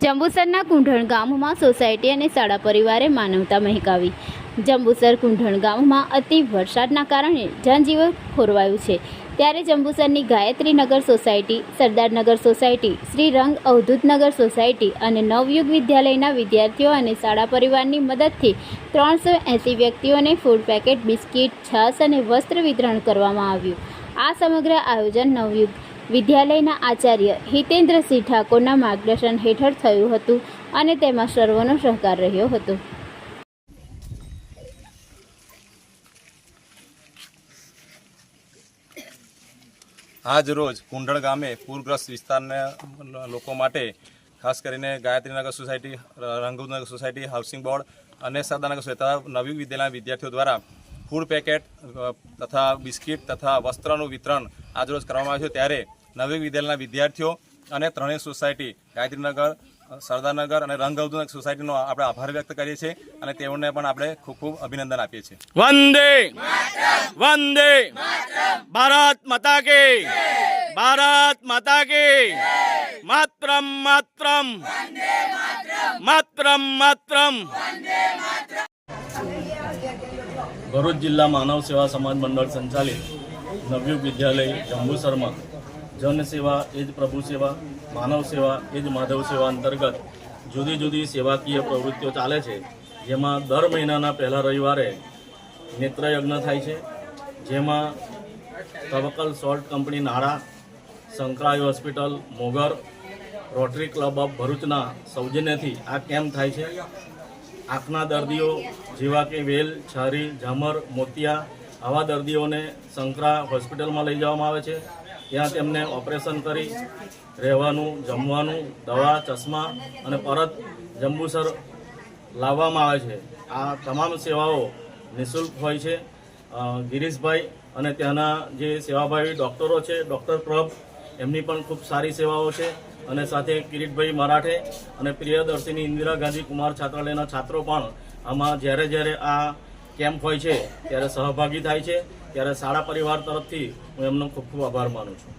જંબુસરના કુંઢણ ગામમાં સોસાયટી અને શાળા પરિવારે માનવતા મહેકાવી. જંબુસર કુંઢણ ગામમાં અતિ વરસાદના કારણે જનજીવન ખોરવાયું છે. ત્યારે જંબુસરની Gayatrinagar society Sardarnagar society, Shri Rang Avdhootnagar society અને નવયુગ વિદ્યાલયના વિદ્યાર્થીઓ અને શાળા પરિવારની મદદથી ત્રણસો એંસી વ્યક્તિઓને ફૂડ પેકેટ બિસ્કિટ, છાશ અને વસ્ત્ર વિતરણ કરવામાં આવ્યું. આ સમગ્ર આયોજન નવયુગ વિદ્યાલયના આચાર્ય હિતેન્દ્રસિંહ ઠાકોરના માર્ગદર્શન હેઠળ થયું હતું અને તેમાં સર્વનો સહકાર રહ્યો હતો. આજ રોજ કુંડળ ગામે પૂરગ્રસ્ત વિસ્તારના લોકો માટે ખાસ કરીને Gayatrinagar society, Rangunagar society, housing board અને સરદારનગર સોસાયટી નવી વિદ્યાલયના વિદ્યાર્થીઓ દ્વારા ફૂડ પેકેટ તથા બિસ્કિટ તથા વસ્ત્રનું વિતરણ આજરોજ કરવામાં આવ્યું છે. ત્યારે નવી વિદ્યાલયના વિદ્યાર્થીઓ અને ત્રણેય સોસાયટી ગાયત્રીનગર સરદારનગર અને રંગઅવધૂનગર સોસાયટીનો આપણે આભાર વ્યક્ત કરીએ છીએ અને તેઓને પણ આપણે ખૂબ ખૂબ અભિનંદન આપીએ છીએ. વંદે વંદે ભારત માતા કે ભારત માતા કે માત્રમ માત્રમ. માત્રમ માત્રમ. ભરૂચ જિલ્લા માનવ સેવા સમાજ મંડળ સંચાલિત નવયુગ વિદ્યાલય જંબુસરમાં જન સેવા, એ જ પ્રભુ સેવા, માનવ સેવા, એ જ માધવ સેવા અંતર્ગત જુદી જુદી સેવાકીય પ્રવૃત્તિઓ ચાલે છે. જેમાં દર મહિનાના પહેલા રવિવારે નેત્રયજ્ઞ થાય છે. જેમાં તવકલ સોલ્ટ કંપની નાળા, સંકળાઈ hospital, Mogar, Rotary Club of ભરૂચના સૌજન્યથી આ કેમ્પ થાય છે. આંખના દર્દીઓ જેવા કે વેલ, છારી, ઝામર, મોતિયા આવા દર્દીઓને સંકરા હોસ્પિટલમાં લઈ જવામાં આવે છે. ત્યાં તેમને ઓપરેશન કરી, રહેવાનું, જમવાનું, દવા, ચશ્મા અને પરત જંબુસર લાવવામાં આવે છે. આ તમામ સેવાઓ નિઃશુલ્ક હોય છે. ગિરીશભાઈ અને ત્યાંના જે સેવાભાવી ડૉક્ટરો છે, ડૉક્ટર પ્રભ, એમની પણ ખૂબ સારી સેવાઓ છે. અને સાથે કિરીટભાઈ મરાઠે અને પ્રિયદર્શિની ઇન્દિરા ગાંધી કુમાર છાત્રાલયના છાત્રો પણ આમાં જ્યારે જ્યારે આ કેમ્પ હોય છે, ત્યારે સહભાગી થાય છે, ત્યારે શાળા પરિવાર તરફથી હું એમનો ખૂબ ખૂબ આભાર માનું છું.